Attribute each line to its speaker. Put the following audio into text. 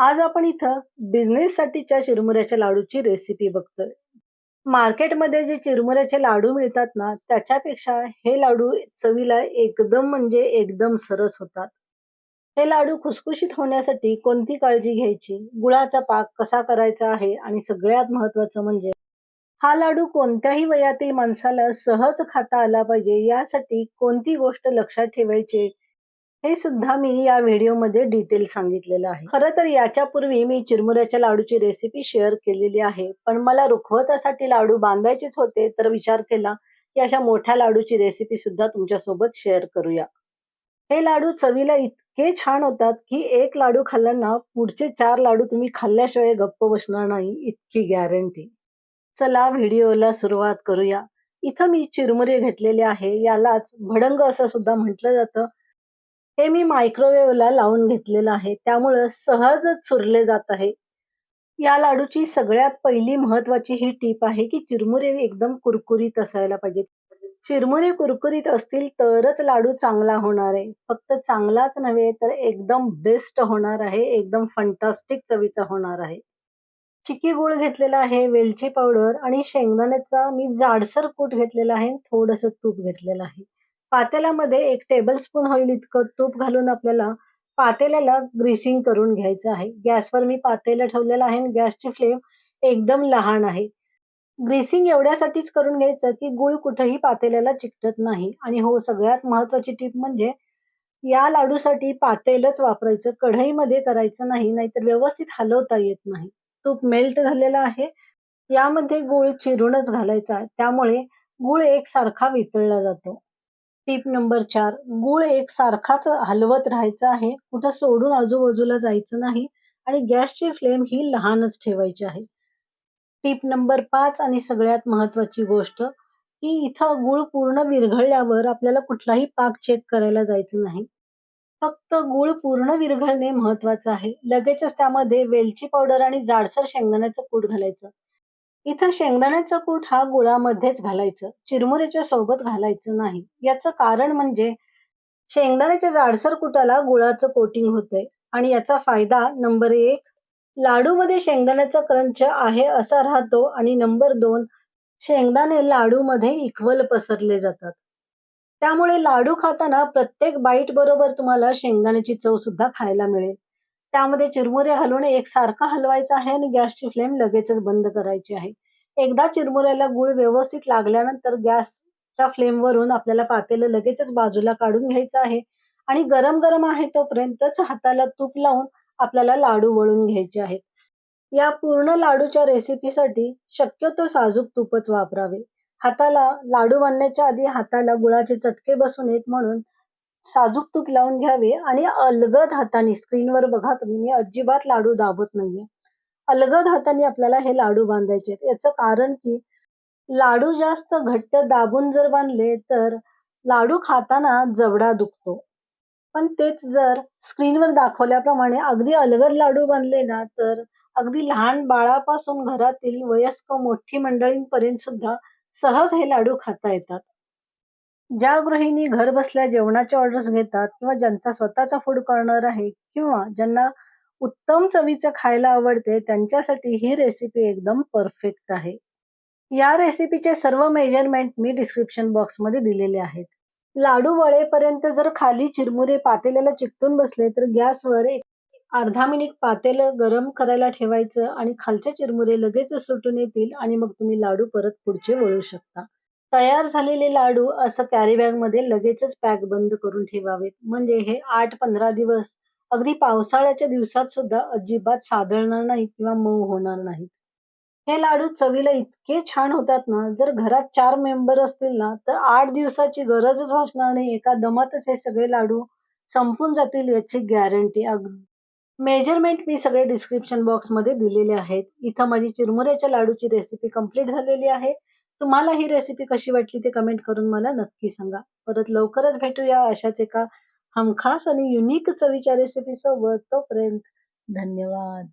Speaker 1: आज आपण इथं बिझनेससाठीच्या चिरमुऱ्याच्या लाडूची रेसिपी बघतोय. मार्केटमध्ये जे चिरमुऱ्याचे लाडू मिळतात ना, त्याच्यापेक्षा हे लाडू चवीला एकदम म्हणजे एकदम सरस होतात. हे लाडू खुसखुशीत होण्यासाठी कोणती काळजी घ्यायची, गुळाचा पाक कसा करायचा आहे आणि सगळ्यात महत्वाचं म्हणजे हा लाडू कोणत्याही वयातील माणसाला सहज खाता आला पाहिजे, यासाठी कोणती गोष्ट लक्षात ठेवायची हे सुद्धा मी या व्हिडिओमध्ये डिटेल सांगितलेलं आहे. खरं तर याच्यापूर्वी मी चिरमुऱ्याच्या लाडूची रेसिपी शेअर केलेली आहे. पण मला रुखवतासाठी लाडू बांधायचेच होते, तर विचार केला की अशा मोठ्या लाडूची रेसिपी सुद्धा तुमच्यासोबत शेअर करूया. हे लाडू चवीला इतके छान होतात की एक लाडू खाल्ल्याना पुढचे चार लाडू तुम्ही खाल्ल्याशिवाय गप्प बसणार नाही, इतकी गॅरंटी. चला व्हिडिओला सुरुवात करूया. इथं मी चिरमुरे घेतलेले आहे. यालाच भडंग असं सुद्धा म्हटलं जातं. हे मी मायक्रोवेव्हला लावून घेतलेलं आहे. त्यामुळं सहजच चुरले जात आहे. या लाडूची सगळ्यात पहिली महत्वाची ही टीप आहे की चिरमुरे एकदम कुरकुरीत असायला पाहिजेत. चिरमुरे कुरकुरीत असतील तरच लाडू चांगला होणार आहे. फक्त चांगलाच नव्हे तर एकदम बेस्ट होणार आहे. एकदम फंटास्टिक चवीचा होणार आहे. चिकी गूळ घेतलेला आहे, वेलची पावडर आणि शेंगदाण्याचा मी जाडसर कूट घेतलेला आहे. थोडंसं तूप घेतलेलं आहे. पातेल्यामध्ये एक टेबलस्पून होईल इतकं तूप घालून आपल्याला पातेल्याला ग्रीसिंग करून घ्यायचं आहे. गॅसवर मी पातेलं ठेवलेलं आहे आणि गॅसची फ्लेम एकदम लहान आहे. ग्रीसिंग एवढ्यासाठीच करून घ्यायचं की गूळ कुठेही पातेल्याला चिकटत नाही. आणि हो सगळ्यात महत्वाची टीप म्हणजे या लाडूसाठी पातेलच वापरायचं, कढईमध्ये करायचं नाही, नाहीतर व्यवस्थित हलवता येत नाही. तूप मेल्ट झालेलं आहे. यामध्ये गूळ चिरूनच घालायचा आहे. त्यामुळे गूळ एकसारखा वितळला जातो. टीप नंबर चार गूळ एक सारखाच हलवत राहायचा आहे. कुठं सोडून आजूबाजूला जायचं नाही आणि गॅसची फ्लेम ही लहानच ठेवायची आहे. टीप नंबर पाच आणि सगळ्यात महत्वाची गोष्ट की इथं गूळ पूर्ण विरघळल्यावर आपल्याला कुठलाही पाक चेक करायला जायचं नाही. फक्त गूळ पूर्ण विरघळणे महत्वाचं आहे. लगेचच त्यामध्ये वेलची पावडर आणि जाडसर शेंगदाण्याचं कूट घालायचं. इथं शेंगदाण्याचं कूट हा गुळामध्येच घालायचं, चिरमुऱ्याच्या सोबत घालायचं नाही. याचं कारण म्हणजे शेंगदाण्याच्या जाडसर कुटाला गुळाचं कोटिंग होतंय आणि याचा फायदा नंबर एक लाडूमध्ये शेंगदाण्याचा क्रंच आहे असा राहतो आणि नंबर दोन शेंगदाणे लाडूमध्ये इक्वल पसरले जातात. त्यामुळे लाडू खाताना प्रत्येक बाईट बरोबर तुम्हाला शेंगदाण्याची चव सुद्धा खायला मिळेल. त्यामध्ये चिरमुरे घालून एकसारखा हलवायचा आहे आणि गॅसची फ्लेम लगेचच बंद करायची आहे. एकदा चिरमुऱ्याला गुळ व्यवस्थित लागल्यानंतर गॅसच्या फ्लेमवरून आपल्याला पातेलं लगेचच बाजूला काढून घ्यायचं आहे आणि गरम गरम आहे तोपर्यंतच हाताला तूप लावून आपल्याला लाडू वळून घ्यायचे आहेत. या पूर्ण लाडूच्या रेसिपीसाठी शक्यतो साजूक तूपच वापरावे. हाताला लाडू बांधण्याच्या आधी हाताला गुळाचे चटके बसू नयेत म्हणून साजूक तूप लावून घ्यावे आणि अलगद हाताने स्क्रीनवर बघा तुम्ही मी अजिबात लाडू दाबत नाहीये. अलगद हाताने आपल्याला हे लाडू बांधायचे आहेत. याचं कारण की लाडू जास्त घट्ट दाबून जर बांधले तर लाडू खाताना जबडा दुखतो. पण तेच जर स्क्रीनवर दाखवल्याप्रमाणे अगदी अलगद लाडू बांधले ना तर अगदी लहान बाळापासून घरातील वयस्क मोठी मंडळींपर्यंत सुद्धा सहज हे लाडू खाता येतात. ज्या गृहिणी घर बसल्या जेवणाच्या ऑर्डर्स घेतात किंवा ज्यांचा स्वतःचा फूड कॉर्नर आहे किंवा ज्यांना उत्तम चवीचं खायला आवडते त्यांच्यासाठी ही रेसिपी एकदम परफेक्ट आहे. या रेसिपीचे सर्व मेजरमेंट मी डिस्क्रिप्शन बॉक्समध्ये दिलेले आहेत. लाडू वळेपर्यंत जर खाली चिरमुरे पातेल्याला चिकटून बसले तर गॅसवर एक अर्धा मिनिट पातेलं गरम करायला ठेवायचं आणि खालचे चिरमुरे लगेच सुटून येतील आणि मग तुम्ही लाडू परत पुढचे वळू शकता. तयार झालेले लाडू असं कॅरी बॅगमध्ये लगेचच पॅक बंद करून ठेवावेत. म्हणजे हे आठ पंधरा दिवस अगदी पावसाळ्याच्या दिवसात सुद्धा अजिबात साधळणार नाहीत किंवा मऊ होणार नाहीत. हे लाडू चवीला इतके छान होतात ना, जर घरात चार मेंबर असतील ना तर आठ दिवसाची गरजच भासणार नाही. एका दमातच हे सगळे लाडू संपून जातील याची गॅरंटी. मेजरमेंट मी सगळे डिस्क्रिप्शन बॉक्समध्ये दिलेले आहेत. इथं माझी चिरमुऱ्याच्या लाडूची रेसिपी कंप्लीट झालेली आहे. तुम्हाला ही रेसिपी कशी वाटली ते कमेंट करून मला नक्की सांगा. परत लवकरच भेटूया अशाच एका हमखास आणि युनिक चवीच्या रेसिपी सोबत. तोपर्यंत धन्यवाद.